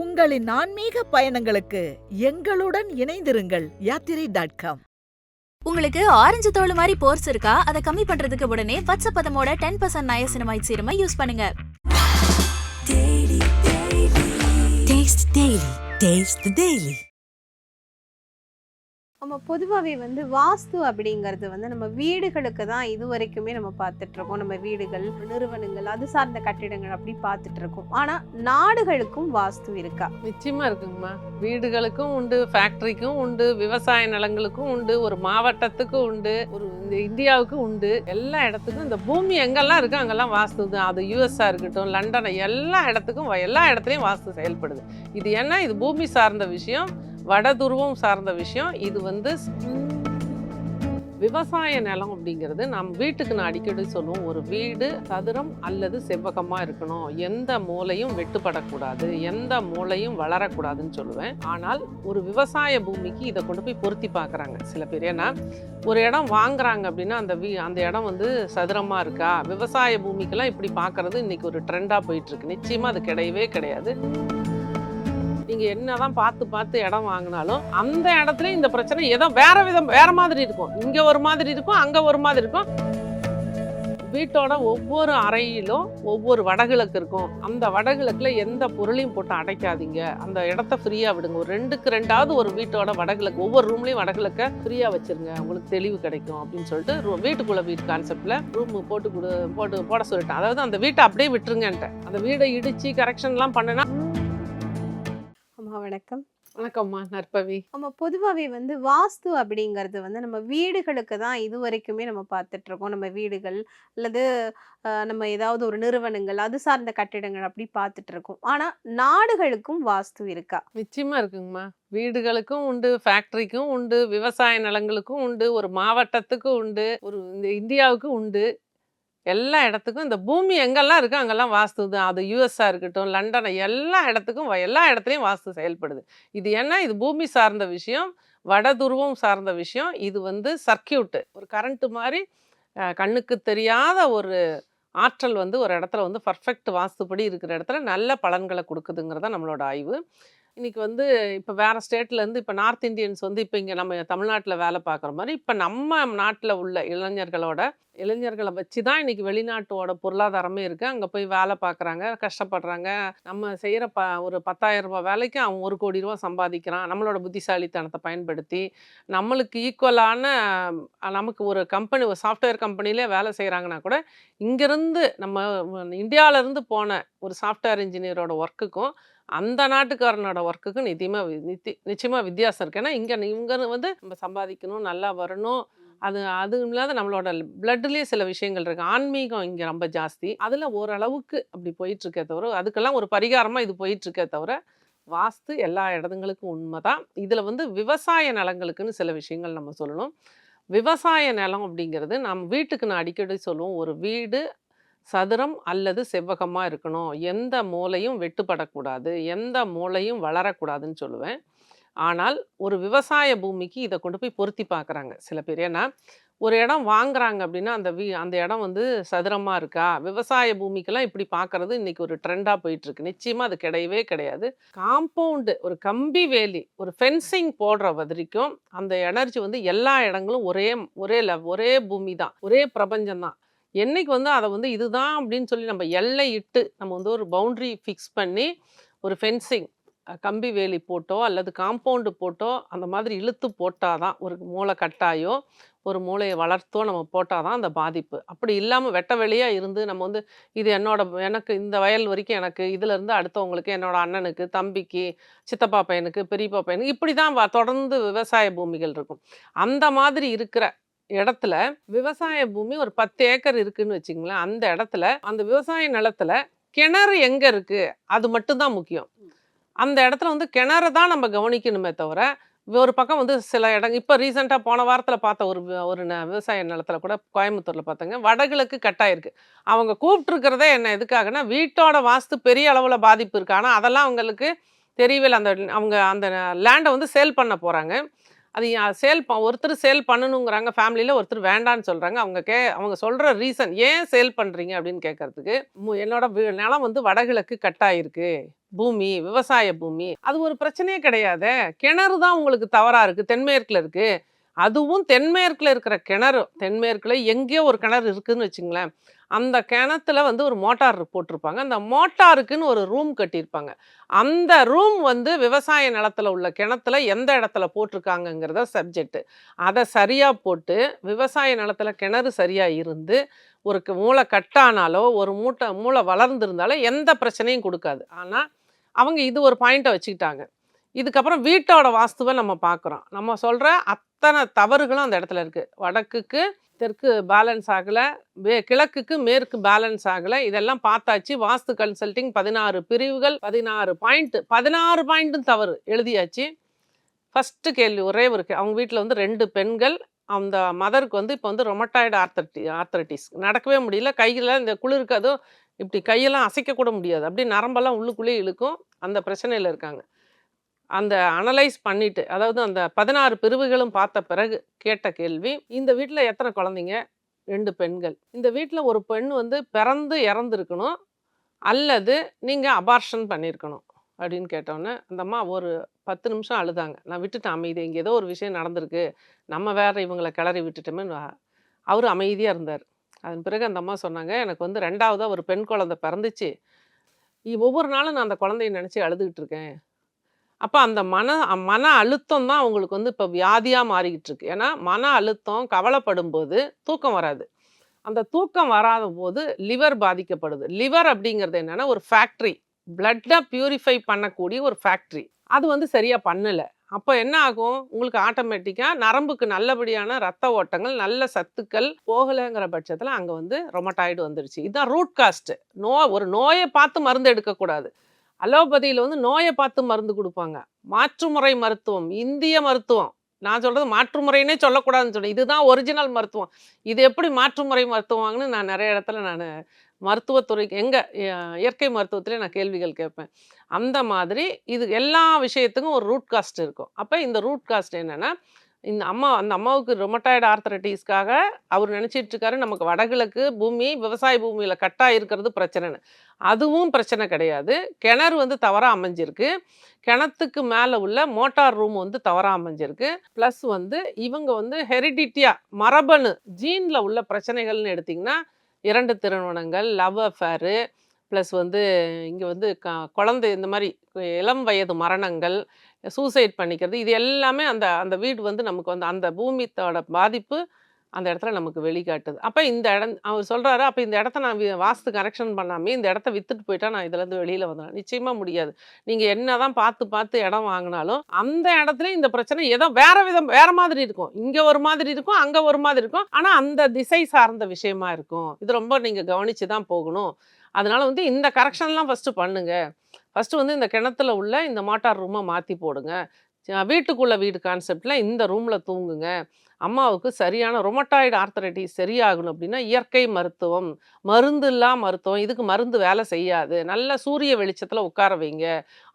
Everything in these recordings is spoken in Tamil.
உங்களின் ஆன்மீக பயணங்களுக்கு எங்களுடன் இணைந்திருங்கள் யாத்திரை டாட் காம் உங்களுக்கு ஆரஞ்சு தோல் மாதிரி போர்ஸ் இருக்கா அதை கம்மி பண்றதுக்கு உடனே பச்சை பதமோட டென் பர்சன்ட் நயசினமைட் சீரமை யூஸ் பண்ணுங்க Taste Daily. Taste the Daily. நம்ம பொதுவாகவே வந்து வாஸ்து அப்படிங்கிறது வந்து நம்ம வீடுகளுக்கு தான் இது வரைக்குமே நம்ம பார்த்துட்ருக்கோம் நம்ம வீடுகள் நிறுவனங்கள் அது சார்ந்த கட்டிடங்கள் அப்படி பார்த்துட்ருக்கோம் ஆனால் நாடுகளுக்கும் வாஸ்து இருக்கா? நிச்சயமாக இருக்குங்கம்மா. வீடுகளுக்கும் உண்டு ஃபேக்ட்ரிக்கும் உண்டு விவசாய நிலங்களுக்கும் உண்டு ஒரு மாவட்டத்துக்கும் உண்டு ஒரு இந்த இந்தியாவுக்கும் உண்டு. எல்லா இடத்துக்கும் இந்த பூமி எங்கெல்லாம் இருக்கோ அங்கெல்லாம் வாஸ்து தான். அது யூஎஸ்ஆ இருக்கட்டும் லண்டன் எல்லா இடத்துக்கும் எல்லா இடத்துலையும் வாஸ்து செயல்படுது. இது என்ன? இது பூமி சார்ந்த விஷயம். வட துருவம் சார்ந்த விஷயம். இது வந்து விவசாய நிலம் அப்படிங்கிறது நம் வீட்டுக்கு நான் அடிக்கடி சொல்லுவோம். ஒரு வீடு சதுரம் அல்லது செவ்வகமாக இருக்கணும். எந்த மூலையும் வெட்டுப்படக்கூடாது. எந்த மூலையும் வளரக்கூடாதுன்னு சொல்லுவேன். ஆனால் ஒரு விவசாய பூமிக்கு இதை கொண்டு போய் பொருத்தி பார்க்குறாங்க. சில பேர் ஏன்னா ஒரு இடம் வாங்குறாங்க அப்படின்னா அந்த வீ அந்த இடம் வந்து சதுரமாக இருக்கா? விவசாய பூமிக்கெல்லாம் இப்படி பார்க்குறது இன்னைக்கு ஒரு ட்ரெண்டாக போயிட்டுருக்கு நிச்சயமாக அது கிடையவே கிடையாது. நீங்கள் என்னதான் பார்த்து பார்த்து இடம் வாங்கினாலும் அந்த இடத்துல இந்த பிரச்சனை ஏதோ வேற விதம் வேற மாதிரி இருக்கும். இங்கே ஒரு மாதிரி இருக்கும் அங்கே ஒரு மாதிரி இருக்கும். வீட்டோட ஒவ்வொரு அறையிலும் ஒவ்வொரு வடகிழக்கு இருக்கும். அந்த வடகிழக்குல எந்த பொருளையும் போட்டு அடைக்காதீங்க. அந்த இடத்த ஃப்ரீயாக விடுங்க. ஒரு ரெண்டுக்கு ரெண்டாவது ஒரு வீட்டோட வடகிழக்கு ஒவ்வொரு ரூம்லையும் வடகிழக்க ஃப்ரீயாக வச்சிருங்க. உங்களுக்கு தெளிவு கிடைக்கும் அப்படின்னு சொல்லிட்டு ரூ- வீட்டுக்குள்ள வீட்டு கான்செப்டில் ரூம் போட்டு கொடு போட்டு போட சொல்லிட்டேன். அதாவது அந்த வீட்டை அப்படியே விட்டுருங்கன்ட்டேன் அந்த வீடை இடிச்சு கரெக்ஷன்லாம் பண்ணுனா வணக்கம். வணக்கம்மா நற்பவி. நம்ம பொதுவாகவே வந்து வாஸ்து அப்படிங்கிறது வந்து நம்ம வீடுகளுக்கு தான் இது வரைக்குமே நம்ம பார்த்துட்டு இருக்கோம் நம்ம வீடுகள் அல்லது நம்ம ஏதாவது ஒரு நிறுவனங்கள் அது சார்ந்த கட்டிடங்கள் அப்படி பார்த்துட்டு இருக்கோம் ஆனால் நாடுகளுக்கும் வாஸ்து இருக்கா? நிச்சயமா இருக்குங்கம்மா. வீடுகளுக்கும் உண்டு ஃபேக்டரிக்கும் உண்டு விவசாய நிலங்களுக்கும் உண்டு ஒரு மாவட்டத்துக்கும் உண்டு ஒரு இந்த இந்தியாவுக்கும் உண்டு. எல்லா இடத்துக்கும் இந்த பூமி எங்கெல்லாம் இருக்கோ அங்கெல்லாம் வாஸ்து தான் அது யூஎஸ்ஆ இருக்கட்டும் லண்டன் எல்லா இடத்துக்கும் வ- எல்லா இடத்துலையும் வாஸ்து செயல்படுது. இது ஏன்னா இது பூமி சார்ந்த விஷயம் வட துருவம் சார்ந்த விஷயம். இது வந்து சர்க்கியூட்டு ஒரு கரண்ட்டு மாதிரி கண்ணுக்கு தெரியாத ஒரு ஆற்றல் வந்து ஒரு இடத்துல வந்து பர்ஃபெக்ட் வாஸ்துப்படி இருக்கிற இடத்துல நல்ல பலன்களை கொடுக்குதுங்கிறத நம்மளோட ஆய்வு. இன்னைக்கு வந்து இப்போ வேறு ஸ்டேட்லேருந்து இப்போ நார்த் இந்தியன்ஸ் வந்து இப்போ இங்கே நம்ம தமிழ்நாட்டில் வேலை பார்க்குற மாதிரி இப்போ நம்ம நாட்டில் உள்ள இளைஞர்களோட இளைஞர்களை வச்சு தான் இன்னைக்கு வெளிநாட்டோட பொருளாதாரமே இருக்குது அங்கே போய் வேலை பார்க்குறாங்க கஷ்டப்படுறாங்க. நம்ம செய்கிற ப ஒரு பத்தாயிரம் ரூபாய் வேலைக்கு அவன் ஒரு கோடி ரூபா சம்பாதிக்கிறான். நம்மளோட புத்திசாலித்தனத்தை பயன்படுத்தி நம்மளுக்கு ஈக்குவலான நமக்கு ஒரு கம்பெனி ஒரு சாஃப்ட்வேர் கம்பெனிலே வேலை செய்கிறாங்கன்னா கூட இங்கேருந்து நம்ம இந்தியாவிலேருந்து போன ஒரு சாஃப்ட்வேர் இன்ஜினியரோட ஒர்க்குக்கும் அந்த நாட்டுக்காரனோட ஒர்க்குக்கும் நிச்சயமாக நித்தி நிச்சயமாக வித்தியாசம் இருக்குது ஏன்னா இங்கே இவங்க வந்து நம்ம சம்பாதிக்கணும் நல்லா வரணும். அது அது இல்லாத நம்மளோட பிளட்லேயே சில விஷயங்கள் இருக்குது ஆன்மீகம் இங்கே ரொம்ப ஜாஸ்தி. அதில் ஓரளவுக்கு அப்படி போயிட்டுருக்கே தவிர அதுக்கெல்லாம் ஒரு பரிகாரமாக இது போயிட்டுருக்கே தவிர வாஸ்து எல்லா இடத்துங்களுக்கும் உண்மைதான். இதில் வந்து விவசாய நிலங்களுக்குன்னு சில விஷயங்கள் நம்ம சொல்லணும். விவசாய நிலம் அப்படிங்கிறது நம்ம வீட்டுக்கு நான் அடிக்கடி சொல்லுவோம் ஒரு வீடு சதுரம் அல்லது செவ்வகமாக இருக்கணும். எந்த மூலையும் வெட்டுப்படக்கூடாது. எந்த மூலையும் வளரக்கூடாதுன்னு சொல்லுவேன். ஆனால் ஒரு விவசாய பூமிக்கு இதை கொண்டு போய் பொருத்தி பார்க்குறாங்க சில பேர். ஏன்னா ஒரு இடம் வாங்குறாங்க அப்படின்னா அந்த வீ அந்த இடம் வந்து சதுரமாக இருக்கா? விவசாய பூமிக்கெல்லாம் இப்படி பார்க்கறது இன்னைக்கு ஒரு ட்ரெண்டாக போயிட்டுருக்கு. நிச்சயமாக அது கிடையவே கிடையாது. காம்பவுண்டு ஒரு கம்பி வேலி ஒரு ஃபென்சிங் போடுற வரைக்கும் அந்த எனர்ஜி வந்து எல்லா இடங்களும் ஒரே ஒரே லெவ் ஒரே பூமி தான். ஒரே பிரபஞ்சம் தான். என்னைக்கு வந்து அதை வந்து இதுதான் அப்படின்னு சொல்லி நம்ம எல்லை இட்டு நம்ம வந்து ஒரு பவுண்ட்ரி ஃபிக்ஸ் பண்ணி ஒரு ஃபென்சிங் கம்பி வேலி போட்டோ அல்லது காம்பவுண்டு போட்டோ அந்த மாதிரி இழுத்து போட்டால் தான் ஒரு மூளை கட்டாயோ ஒரு மூளையை வளர்த்தோ நம்ம போட்டால் தான் அந்த பாதிப்பு. அப்படி இல்லாமல் வெட்ட வெளியாக இருந்து நம்ம வந்து இது என்னோட எனக்கு இந்த வயல் வரைக்கும் எனக்கு இதிலேருந்து அடுத்தவங்களுக்கு என்னோட அண்ணனுக்கு தம்பிக்கு சித்தப்பா பையனுக்கு பெரியப்பா பையனுக்கு இப்படி தான் தொடர்ந்து விவசாய பூமிகள் இருக்கும். அந்த மாதிரி இருக்கிற இடத்துல விவசாய பூமி ஒரு பத்து ஏக்கர் இருக்குன்னு வச்சுங்களேன் அந்த இடத்துல அந்த விவசாய நிலத்துல கிணறு எங்க இருக்கு? அது மட்டும்தான் முக்கியம். அந்த இடத்துல வந்து கிணறு தான் நம்ம கவனிக்கணுமே தவிர ஒரு பக்கம் வந்து சில இடங்க இப்போ ரீசெண்டாக போன வாரத்தில் பார்த்த ஒரு ஒரு விவசாய நிலத்துல கூட கோயம்புத்தூரில் பார்த்தாங்க வடகிழக்கு கட்டாயிருக்கு. அவங்க கூப்பிட்டுருக்கிறதே என்ன எதுக்காகனா வீட்டோட வாஸ்து பெரிய அளவில் பாதிப்பு இருக்கு. ஆனால் அதெல்லாம் அவங்களுக்கு தெரியவில்லை அந்த அவங்க அந்த லேண்டை வந்து சேல் பண்ண போகிறாங்க அது சேல் ஒருத்தர் சேல் பண்ணணுங்கிறாங்க ஃபேமிலியில் ஒருத்தர் வேண்டான்னு சொல்கிறாங்க அவங்க கே அவங்க சொல்கிற ரீசன் ஏன் சேல் பண்ணுறீங்க அப்படின்னு கேட்கறதுக்கு மு- என்னோட நிலம் வந்து வடகிழக்கு கட்டாயிருக்கு. பூமி விவசாய பூமி. அது ஒரு பிரச்சனையே கிடையாது. கிணறு தான் உங்களுக்கு தவறாக இருக்குது தென்மேற்கில் இருக்குது அதுவும் தென்மேற்கில் இருக்கிற கிணறு. தென்மேற்கில் எங்கேயோ ஒரு கிணறு இருக்குதுன்னு வச்சுங்களேன். அந்த கிணத்துல வந்து ஒரு மோட்டார் போட்டிருப்பாங்க. அந்த மோட்டாருக்குன்னு ஒரு ரூம் கட்டியிருப்பாங்க. அந்த ரூம் வந்து விவசாய நிலத்தில் உள்ள கிணத்துல எந்த இடத்துல போட்டிருக்காங்கங்கிறத சப்ஜெக்ட். அதை சரியாக போட்டு விவசாய நிலத்தில் கிணறு சரியாக இருந்து ஒரு க- மூளை கட்டானாலோ ஒரு மூட்டை மூளை வளர்ந்துருந்தாலோ எந்த பிரச்சனையும் கொடுக்காது. ஆனால் அவங்க இது ஒரு பாயிண்ட்டை வச்சுக்கிட்டாங்க. இதுக்கப்புறம் வீட்டோட வாஸ்துவை நம்ம பார்க்குறோம் நம்ம சொல்கிற அத்தனை தவறுகளும் அந்த இடத்துல இருக்குது வடக்குக்கு தெற்கு பேலன்ஸ் ஆகலை வே கிழக்குக்கு மேற்கு பேலன்ஸ் ஆகலை. இதெல்லாம் பார்த்தாச்சு. வாஸ்து கன்சல்டிங் பதினாறு பிரிவுகள் பதினாறு பாயிண்ட் பதினாறு பாயிண்ட்டும் தவறு எழுதியாச்சு. ஃபஸ்ட்டு கேள்வி ஒரே ஒரு கே- அவங்க வீட்டில் வந்து ரெண்டு பெண்கள் அந்த மதருக்கு வந்து இப்போ வந்து ரொமட்டாய்டு ஆர்த்தட்டி ஆர்த்தரைட்டிஸ் நடக்கவே முடியல. கையில் இந்த குளிருக்கு அதுவும் இப்படி கையெல்லாம் அசைக்க கூட முடியாது. அப்படியே நரம்பெல்லாம் உள்ளுக்குள்ளேயே இழுக்கும். அந்த பிரச்சனையில் இருக்காங்க. அந்த அனலைஸ் பண்ணிட்டு அதாவது அந்த பதினாறு பிரிவுகளும் பார்த்த பிறகு கேட்ட கேள்வி இந்த வீட்டில் எத்தனை குழந்தைங்க? ரெண்டு பெண்கள். இந்த வீட்டில் ஒரு பெண் வந்து பிறந்து இறந்துருக்கணும் அல்லது நீங்கள் அபார்ஷன் பண்ணியிருக்கணும் அப்படின்னு கேட்டோன்னே அந்த அம்மா ஒரு பத்து நிமிஷம் அழுதாங்க. நான் விட்டுட்டேன் அமைதி இங்கே ஏதோ ஒரு விஷயம் நடந்திருக்கு நம்ம வேறு இவங்களை கிளறி விட்டுட்டோமே அவர் அமைதியாக இருந்தார். அதன் பிறகு அந்த அம்மா சொன்னாங்க எனக்கு வந்து ரெண்டாவதாக ஒரு பெண் குழந்தை பிறந்துச்சு. ஒவ்வொரு நாளும் நான் அந்த குழந்தைய நினச்சி அழுதுகிட்டு இருக்கேன். அப்போ அந்த மன மன அழுத்தம் தான் அவங்களுக்கு வந்து இப்போ வியாதியாக மாறிக்கிட்டு இருக்கு ஏன்னா மன அழுத்தம் கவலைப்படும் போது தூக்கம் வராது. அந்த தூக்கம் வராத போது லிவர் பாதிக்கப்படுது. லிவர் அப்படிங்கிறது என்னென்னா ஒரு ஃபேக்ட்ரி. பிளட்டை பியூரிஃபை பண்ணக்கூடிய ஒரு ஃபேக்ட்ரி. அது வந்து சரியாக பண்ணலை. அப்போ என்ன ஆகும்? உங்களுக்கு ஆட்டோமேட்டிக்காக நரம்புக்கு நல்லபடியான ரத்த ஓட்டங்கள் நல்ல சத்துக்கள் போகலைங்கிற பட்சத்தில் அங்கே வந்து ரொமட்டாய்டு வந்துருச்சு. இதுதான் ரூட் காஸ்ட்டு. நோ ஒரு நோயை பார்த்து மருந்து எடுக்கக்கூடாது. அலோபதியில் வந்து நோயை பார்த்து மருந்து கொடுப்பாங்க. மாற்றுமுறை மருத்துவம் இந்திய மருத்துவம். நான் சொல்கிறது மாற்றுமுறைன்னே சொல்லக்கூடாதுன்னு சொல்றேன் இதுதான் ஒரிஜினல் மருத்துவம். இது எப்படி மாற்றுமுறை மருத்துவம்னு நான் நிறைய இடத்துல நான் மருத்துவத்துறைக்கு எங்கே இயற்கை மருத்துவத்திலே நான் கேள்விகள் கேட்பேன். அந்த மாதிரி இது எல்லா விஷயத்துக்கும் ஒரு ரூட் காஸ்ட் இருக்கும். அப்போ இந்த ரூட் காஸ்ட் என்னென்னா இந்த அம்மா அந்த அம்மாவுக்கு ரொமட்டாய்டு ஆர்த்தரைட்டிஸ்க்காக அவர் நினச்சிட்டு இருக்காரு நமக்கு வடகிழக்கு பூமி விவசாய பூமியில் கட்டாக இருக்கிறது பிரச்சனைன்னு. அதுவும் பிரச்சனை கிடையாது. கிணறு வந்து தவறாக அமைஞ்சிருக்கு. கிணத்துக்கு மேலே உள்ள மோட்டார் ரூம் வந்து தவறாக அமைஞ்சிருக்கு. ப்ளஸ் வந்து இவங்க வந்து ஹெரிடிட்டியாக மரபணு ஜீனில் உள்ள பிரச்சனைகள்னு எடுத்திங்கன்னா இரண்டு திருமணங்கள் லவ் அஃபேரு ப்ளஸ் வந்து இங்கே வந்து க குழந்தை இந்த மாதிரி இளம் வயது மரணங்கள் சூசைட் பண்ணிக்கிறது. இது எல்லாமே அந்த அந்த வீடு வந்து நமக்கு வந்து அந்த பூமித்தோட பாதிப்பு அந்த இடத்துல நமக்கு வெளிக்காட்டுது. அப்போ இந்த இடம் அவர் சொல்கிறாரு அப்போ இந்த இடத்த நான் வாஸ்து கரெக்ஷன் பண்ணாமே இந்த இடத்த வித்துட்டு போயிட்டா நான் இதுலேருந்து வெளியில் வந்துடுவேன் நிச்சயமாக முடியாது. நீங்கள் என்ன தான் பார்த்து பார்த்து இடம் வாங்கினாலும் அந்த இடத்துல இந்த பிரச்சனை ஏதோ வேற விதம் வேற மாதிரி இருக்கும். இங்கே ஒரு மாதிரி இருக்கும் அங்கே ஒரு மாதிரி இருக்கும். ஆனால் அந்த திசை சார்ந்த விஷயமா இருக்கும். இது ரொம்ப நீங்கள் கவனித்து தான் போகணும். அதனால வந்து இந்த கரெக்ஷன்லாம் ஃபஸ்ட்டு பண்ணுங்கள் ஃபஸ்ட்டு வந்து இந்த கிணத்துல உள்ள இந்த மோட்டார் ரூமை மாற்றி போடுங்க. வீட்டுக்குள்ளே வீட்டுக்குள்ள வீடு கான்செப்டில் இந்த ரூமில் தூங்குங்க. அம்மாவுக்கு சரியான ரொமட்டாய்டு ஆர்த்தரைட்டிஸ் சரியாகணும் அப்படின்னா இயற்கை மருத்துவம் மருந்து இல்லா மருத்துவம் இதுக்கு மருந்து வேலை செய்யாது. நல்ல சூரிய வெளிச்சத்தில் உட்கார வைங்க.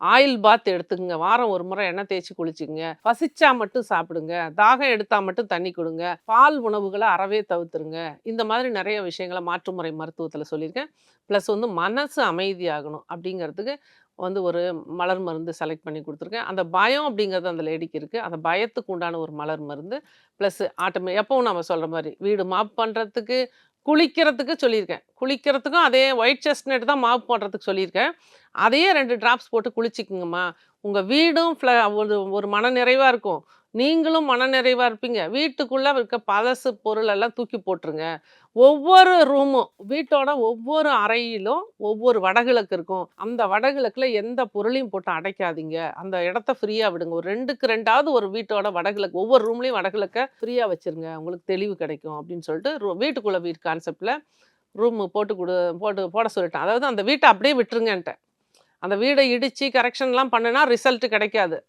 ஆயில் பாத் எடுத்துக்கங்க. வாரம் ஒரு முறை எண்ணெய் தேய்ச்சி குளிச்சுங்க பசிச்சா மட்டும் சாப்பிடுங்க. தாகம் எடுத்தால் மட்டும் தண்ணி கொடுங்க. பால் உணவுகளை அறவே தவிர்த்துருங்க. இந்த மாதிரி நிறைய விஷயங்களை மாற்றுமுறை மருத்துவத்தில் சொல்லியிருக்கேன். ப்ளஸ் வந்து மனசு அமைதியாகணும் அப்படிங்கிறதுக்கு வந்து ஒரு மலர் மருந்து செலக்ட் பண்ணி கொடுத்துருக்கேன். அந்த பயம் அப்படிங்கிறது அந்த லேடிக்கு இருக்குது அந்த பயத்துக்கு உண்டான ஒரு மலர் மருந்து ப்ளஸ் ஆட்டோமே எப்பவும் நம்ம சொல்கிற மாதிரி வீடு மாப் பண்ணுறதுக்கு குளிக்கிறதுக்கு சொல்லியிருக்கேன். குளிக்கிறதுக்கும் அதே ஒயிட் செஸ்ட்நட் தான் மாப் பண்ணுறதுக்கு சொல்லியிருக்கேன். அதையே ரெண்டு ட்ராப்ஸ் போட்டு குளிச்சிக்குங்கம்மா. உங்கள் வீடும் ஃப்ள ஒரு ஒரு மன நிறைவாக இருக்கும். நீங்களும் மன நிறைவாக இருப்பீங்க. வீட்டுக்குள்ளே இருக்க பழசு பொருளெல்லாம் தூக்கி போட்டுருங்க. ஒவ்வொரு ரூமும் வீட்டோட ஒவ்வொரு அறையிலும் ஒவ்வொரு வடகிழக்கு இருக்கும். அந்த வடகிழக்கில் எந்த பொருளையும் போட்டு அடைக்காதீங்க. அந்த இடத்த ஃப்ரீயாக விடுங்க. ஒரு ரெண்டுக்கு ரெண்டாவது ஒரு வீட்டோட வடகிழக்கு ஒவ்வொரு ரூம்லேயும் வடகிழக்க ஃப்ரீயாக வச்சுருங்க. உங்களுக்கு தெளிவு கிடைக்கும் அப்படின்னு சொல்லிட்டு ரூ- வீட்டுக்குள்ளே வீடு கான்செப்டில் ரூம் போட்டு கொடு போட்டு போட சொல்லிட்டேன். அதாவது அந்த வீட்டை அப்படியே விட்டுருங்கன்ட்டேன் அந்த வீடை இடித்து கரெக்ஷன்லாம் பண்ணுனா ரிசல்ட் கிடைக்காது.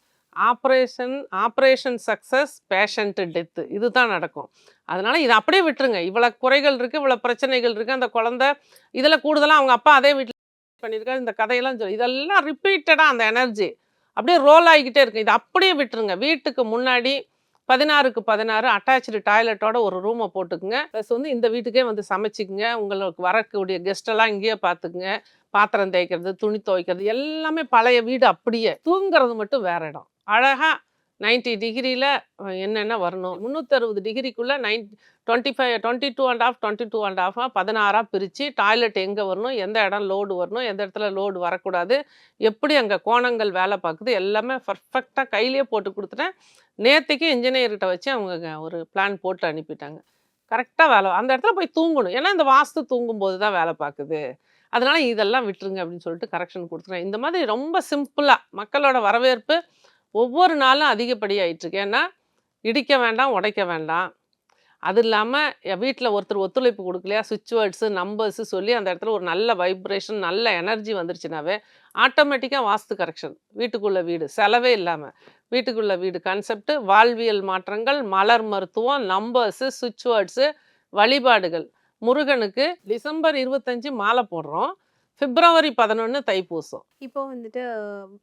Operation operation success patient death. இதுதான் நடக்கும். அதனால் இதை அப்படியே விட்டுருங்க. இவ்வளோ குறைகள் இருக்குது இவ்வளோ பிரச்சனைகள் இருக்குது அந்த குழந்தை இதில் கூடுதலாக அவங்க அப்பா அதே வீட்டில் பண்ணியிருக்காரு. இந்த கதையெல்லாம் சொல்லி இதெல்லாம் ரிப்பீட்டடாக அந்த எனர்ஜி அப்படியே ரோல் ஆகிக்கிட்டே இருக்கு. இதை அப்படியே விட்டுருங்க. வீட்டுக்கு முன்னாடி பதினாறுக்கு பதினாறு அட்டாச்சு டாய்லெட்டோட ஒரு ரூமை போட்டுக்குங்க. ப்ளஸ் வந்து இந்த வீட்டுக்கே வந்து சமைச்சிக்குங்க. உங்களுக்கு வரக்கூடிய கெஸ்டெல்லாம் இங்கேயே பார்த்துக்குங்க. பாத்திரம் தேய்க்கிறது துணி துவைக்கிறது எல்லாமே பழைய வீடு அப்படியே. தூங்குறது மட்டும் வேற இடம். அழகாக நைன்டி டிகிரியில் என்னென்ன வரணும்? முந்நூற்றறுபது டிகிரிக்குள்ளே nine twenty five twenty two and half twenty two and ஆஃபாக பதினாறாக பிரித்து டாய்லெட் எங்கே வரணும்? எந்த இடம் லோடு வரணும்? எந்த இடத்துல லோடு வரக்கூடாது? எப்படி அங்கே கோணங்கள் வேலை பார்க்குது? எல்லாமே பர்ஃபெக்டாக கையிலேயே போட்டு கொடுத்துட்டேன். நேற்றுக்கு இன்ஜினியர்கிட்ட வச்சு அவங்க ஒரு பிளான் போட்டு அனுப்பிட்டாங்க. கரெக்டாக வேலை அந்த இடத்துல போய் தூங்கணும். ஏன்னா இந்த வாஸ்து தூங்கும்போது தான் வேலை பார்க்குது. அதனால் இதெல்லாம் விட்டுருங்க அப்படின்னு சொல்லிட்டு கரெக்ஷன் கொடுத்துருக்கேன் இந்த மாதிரி ரொம்ப சிம்பிளாக மக்களோட வரவேற்பு ஒவ்வொரு நாளும் அதிகப்படியாயிட்டுருக்கு. ஏன்னா இடிக்க வேண்டாம் உடைக்க வேண்டாம். அது இல்லாமல் வீட்டில் ஒருத்தர் ஒத்துழைப்பு கொடுக்கலையா? சுவிட்ச் வேர்ட்ஸு நம்பர்ஸு சொல்லி அந்த இடத்துல ஒரு நல்ல வைப்ரேஷன் நல்ல எனர்ஜி வந்துருச்சுனாவே ஆட்டோமேட்டிக்காக வாஸ்து கரெக்ஷன் வீட்டுக்குள்ளே வீடு செலவே இல்லாமல் வீட்டுக்குள்ளே வீடு கான்செப்ட் வாழ்வியல் மாற்றங்கள் மலர் மருத்துவம் நம்பர்ஸு சுவிட்ச் வேர்ட்ஸு வழிபாடுகள். முருகனுக்கு டிசம்பர் இருபத்தஞ்சு மாலை போடுறோம். பிப்ரவரி பதினொன்று தைப்பூசம். இப்போ வந்துட்டு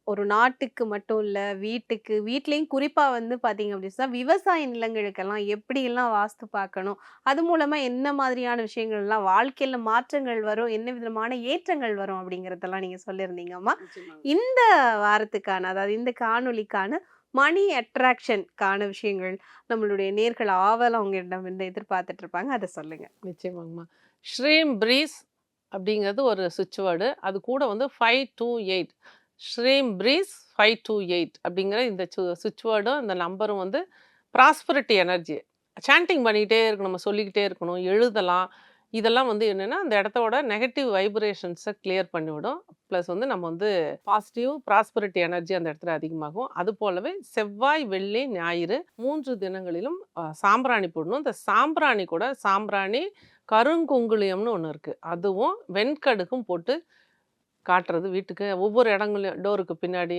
ஒரு நாட்டுக்கு மட்டும் இல்ல வீட்டுக்கு வீட்லயும் குறிப்பா வந்து பாத்தீங்க அப்படின்னு விவசாய நிலங்களுக்கெல்லாம் எப்படி எல்லாம் வாஸ்து பார்க்கணும் அது மூலமா என்ன மாதிரியான விஷயங்கள் எல்லாம் வாழ்க்கையில மாற்றங்கள் வரும் என்ன விதமான ஏற்றங்கள் வரும் அப்படிங்கறதெல்லாம் நீங்க சொல்லியிருந்தீங்கம்மா இந்த வாரத்துக்கான அதாவது இந்த காணொளிக்கான மணி அட்ராக்ஷனுக்கான விஷயங்கள் நம்மளுடைய நேர்கள் ஆவல அவங்களிடம் வந்து எதிர்பார்த்துட்டு இருப்பாங்க அதை சொல்லுங்க. நிச்சயமாங்கம்மா. ஸ்ரீம் ப்ரீஸ் அப்படிங்கிறது ஒரு சுவிட்ச் வேர்டு அது கூட வந்து ஃபைவ் டூ எயிட் ஸ்ரீம் ப்ரீஸ் ஃபைவ் டூ எயிட் அப்படிங்கிற இந்த சுவிட்ச் வேர்டும் இந்த நம்பரும் வந்து ப்ராஸ்பரிட்டி எனர்ஜி சாண்டிங் பண்ணிக்கிட்டே இருக்கணும் நம்ம சொல்லிக்கிட்டே இருக்கணும் எழுதலாம். இதெல்லாம் வந்து என்னென்னா அந்த இடத்தோட நெகட்டிவ் வைப்ரேஷன்ஸை கிளியர் பண்ணிவிடும். ப்ளஸ் வந்து நம்ம வந்து பாசிட்டிவ் ப்ராஸ்பரிட்டி எனர்ஜி அந்த இடத்துல அதிகமாகும். அது போலவே செவ்வாய் வெள்ளி ஞாயிறு மூன்று தினங்களிலும் சாம்பிராணி போடணும். இந்த சாம்பிராணி கூட சாம்பிராணி கருங்குங்குளியம்னு ஒன்று இருக்குது அதுவும் வெண்கடுகும் போட்டு காட்டுறது வீட்டுக்கு. ஒவ்வொரு இடங்களையும் டோருக்கு பின்னாடி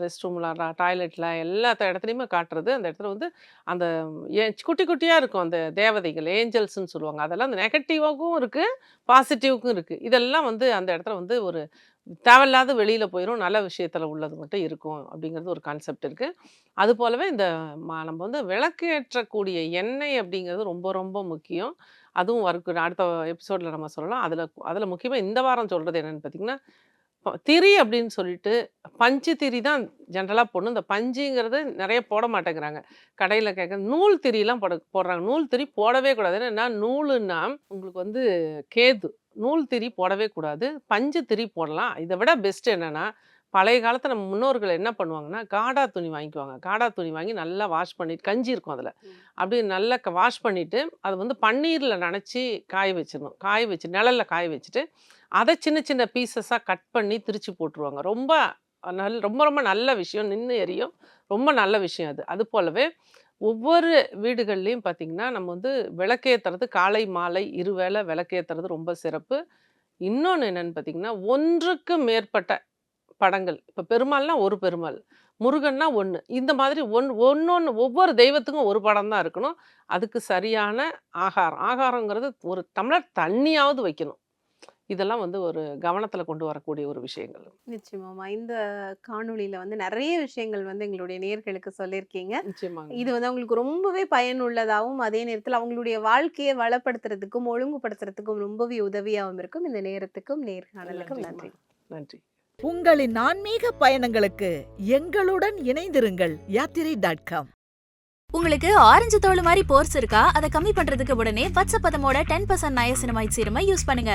ரெஸ்ட் ரூமில் டாய்லெட்டில் எல்லா இடத்துலையுமே காட்டுறது. அந்த இடத்துல வந்து அந்த ஏ- குட்டி குட்டியாக இருக்கும் அந்த தேவதைகள் ஏஞ்சல்ஸ்ன்னு சொல்லுவாங்க. அதெல்லாம் அந்த நெகட்டிவாகவும் இருக்குது பாசிட்டிவ்க்கும் இருக்குது இதெல்லாம் வந்து அந்த இடத்துல வந்து ஒரு தேவையில்லாத வெளியில் போயிடும் நல்ல விஷயத்தில் உள்ளது மட்டும் இருக்கும் அப்படிங்கிறது ஒரு கான்செப்ட் இருக்குது அது போலவே இந்த நம்ம வந்து விளக்கு ஏற்றக்கூடிய எண்ணெய் அப்படிங்கிறது ரொம்ப ரொம்ப முக்கியம். அதுவும் வருக்கு அடுத்த எபிசோடில் நம்ம சொல்லலாம். அதில் அதில் முக்கியமாக இந்த வாரம் சொல்கிறது என்னென்னு பார்த்தீங்கன்னா திரி அப்படின்னு சொல்லிட்டு பஞ்சு திரி தான் ஜென்ரலாக போடணும். இந்த பஞ்சுங்கிறது நிறைய போட மாட்டேங்கிறாங்க. கடையில் கேட்க நூல் திரிலாம் போட போடுறாங்க. நூல் திரி போடவே கூடாது. ஏன்னா நூலுன்னா உங்களுக்கு வந்து கேது. நூல் திரி போடவே கூடாது. பஞ்சு திரி போடலாம். இதை விட பெஸ்ட் என்னன்னா பழைய காலத்தில் நம்ம முன்னோர்கள் என்ன பண்ணுவாங்கன்னா காடா துணி வாங்கிக்குவாங்க. காடா துணி வாங்கி நல்லா வாஷ் பண்ணிட்டு கஞ்சி இருக்கும் அதில். அப்படியே நல்லா வாஷ் பண்ணிவிட்டு அதை வந்து பன்னீரில் நனைச்சி காய வச்சிடணும். காய வச்சு நிழல்ல காய வச்சுட்டு அதை சின்ன சின்ன பீசஸாக கட் பண்ணி திரிச்சு போட்டுருவாங்க. ரொம்ப நல் ரொம்ப ரொம்ப நல்ல விஷயம். நின்று எரியும். ரொம்ப நல்ல விஷயம் அது. அது போலவே ஒவ்வொரு வீடுகள்லையும் பார்த்திங்கன்னா நம்ம வந்து விளக்கேற்றுறது காலை மாலை இருவேளை விளக்கேற்றுறது ரொம்ப சிறப்பு. இன்னொன்று என்னன்னு பார்த்தீங்கன்னா ஒன்றுக்கு மேற்பட்ட படங்கள். இப்போ பெருமாள்னா ஒரு பெருமாள் முருகன்னா ஒன்று இந்த மாதிரி ஒன் ஒன்று ஒவ்வொரு தெய்வத்துக்கும் ஒரு படம் தான் இருக்கணும். அதுக்கு சரியான ஆகாரம். ஆகாரங்கிறது ஒரு தமிழர் தண்ணியாவது வைக்கணும். இதெல்லாம் வந்து ஒரு கவனத்தில் கொண்டு வரக்கூடிய ஒரு விஷயங்கள். நிச்சயமாமா இந்த காணொளியில வந்து நிறைய விஷயங்கள் வந்து எங்களுடைய நேர்களுக்கு சொல்லியிருக்கீங்க. நிச்சயமாங்க. இது வந்து அவங்களுக்கு ரொம்பவே பயனுள்ளதாகவும் அதே நேரத்தில் அவங்களுடைய வாழ்க்கையை வளப்படுத்துறதுக்கும் ஒழுங்குபடுத்துறதுக்கும் ரொம்பவே உதவியாகவும் இருக்கும். இந்த நேரத்துக்கும் நேர்காணலுக்கும் நன்றி. நன்றி. உங்களின் ஆன்மீக பயணங்களுக்கு எங்களுடன் இணைந்திருங்கள் யாத்திரை டாட் காம். உங்களுக்கு ஆரஞ்சு தோல் மாதிரி போர்ஸ் இருக்கா? அதை கம்மி பண்றதுக்கு உடனே வாட்ஸ்அப் பதமோட டென் பர்சன்ட் நயசினமைட் சீரமை யூஸ் பண்ணுங்க.